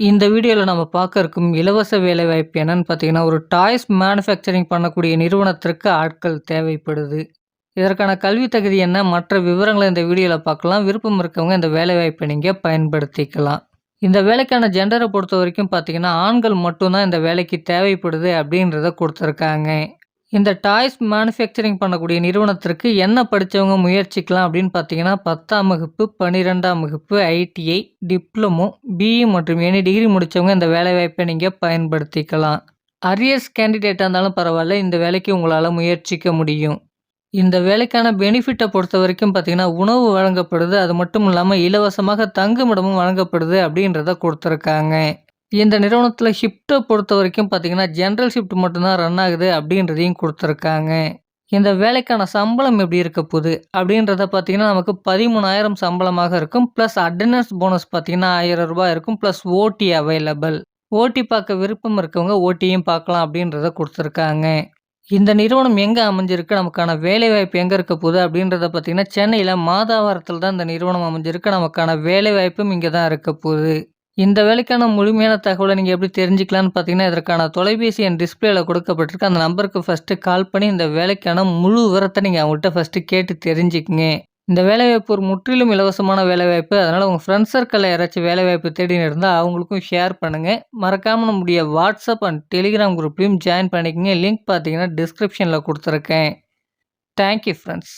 இந்த வீடியோவில் நம்ம பார்க்க இருக்கும் இலவச வேலைவாய்ப்பு என்னன்னு பார்த்தீங்கன்னா ஒரு டாய்ஸ் மேனுஃபேக்சரிங் பண்ணக்கூடிய நிறுவனத்திற்கு ஆட்கள் தேவைப்படுது. இதற்கான கல்வி தகுதி என்ன? மற்ற விவரங்களை இந்த வீடியோவில் பார்க்கலாம். விருப்பம் இருக்கவங்க இந்த வேலைவாய்ப்பை நீங்கள் பயன்படுத்திக்கலாம். இந்த வேலைக்கான ஜெண்டரை பொறுத்த வரைக்கும் பார்த்தீங்கன்னா ஆண்கள் மட்டும்தான் இந்த வேலைக்கு தேவைப்படுது அப்படின்றத கொடுத்துருக்காங்க. இந்த டாய்ஸ் மேனுஃபேக்சரிங் பண்ணக்கூடிய நிறுவனத்திற்கு என்ன படித்தவங்க முயற்சிக்கலாம் அப்படின்னு பார்த்தீங்கன்னா பத்தாம் வகுப்பு பன்னிரெண்டாம் வகுப்பு ஐடிஐ டிப்ளமோ பிஇ மற்றும் எனி டிகிரி முடித்தவங்க இந்த வேலைவாய்ப்பை நீங்கள் பயன்படுத்திக்கலாம். அரியர்ஸ் கேண்டிடேட்டாக இருந்தாலும் பரவாயில்ல இந்த வேலைக்கு உங்களால் முயற்சிக்க முடியும். இந்த வேலைக்கான பெனிஃபிட்டை பொறுத்த வரைக்கும் பார்த்தீங்கன்னா உணவு வழங்கப்படுது. அது மட்டும் இல்லாமல் இலவசமாக தங்குமிடமும் வழங்கப்படுது அப்படின்றத கொடுத்துருக்காங்க. இந்த நிறுவனத்தில் ஷிஃப்ட்டை பொறுத்த வரைக்கும் பார்த்தீங்கன்னா ஜென்ரல் ஷிஃப்ட் மட்டும்தான் ரன் ஆகுது அப்படின்றதையும் கொடுத்துருக்காங்க. இந்த வேலைக்கான சம்பளம் எப்படி இருக்க போகுது அப்படின்றத பார்த்தீங்கன்னா நமக்கு பதிமூணாயிரம் சம்பளமாக இருக்கும். ப்ளஸ் அட்டண்டன்ஸ் போனஸ் பார்த்தீங்கன்னா ஆயிரம் ரூபாய் இருக்கும். ப்ளஸ் ஓடி அவைலபிள் ஓட்டி பார்க்க விருப்பம் இருக்கவங்க ஓட்டியும் பார்க்கலாம் அப்படின்றத கொடுத்துருக்காங்க. இந்த நிறுவனம் எங்கே அமைஞ்சிருக்கு? நமக்கான வேலைவாய்ப்பு எங்கே இருக்க போகுது அப்படின்றத பார்த்தீங்கன்னா சென்னையில் மாதாவாரத்தில் தான் இந்த நிறுவனம் அமைஞ்சிருக்கு. நமக்கான வேலைவாய்ப்பும் இங்கே தான் இருக்க போகுது. இந்த வேலைக்கான முழுமையான தகவலை நீங்கள் எப்படி தெரிஞ்சுக்கலான்னு பார்த்தீங்கன்னா இதற்கான தொலைபேசி என் டிஸ்பிளேல கொடுக்கப்பட்டிருக்கு. அந்த நம்பருக்கு ஃபஸ்ட்டு கால் பண்ணி இந்த வேலைக்கான முழு விவரத்தை நீங்கள் அவங்கள்ட்ட ஃபஸ்ட்டு கேட்டு தெரிஞ்சுக்குங்க. இந்த வேலைவாய்ப்பு ஒரு முற்றிலும் இலவசமான வேலைவாய்ப்பு. அதனால் உங்கள் ஃப்ரெண்ட்ஸ் சர்க்கிளில் யாராச்சும் வேலைவாய்ப்பு தேடின்னு இருந்தால் அவங்களுக்கும் ஷேர் பண்ணுங்கள் மறக்காமல் நம்முடைய வாட்ஸ்அப் அண்ட் டெலிகிராம் குரூப்லையும் ஜாயின் பண்ணிக்கங்க. லிங்க் பார்த்தீங்கன்னா டிஸ்கிரிப்ஷனில் கொடுத்துருக்கேன். Thank you friends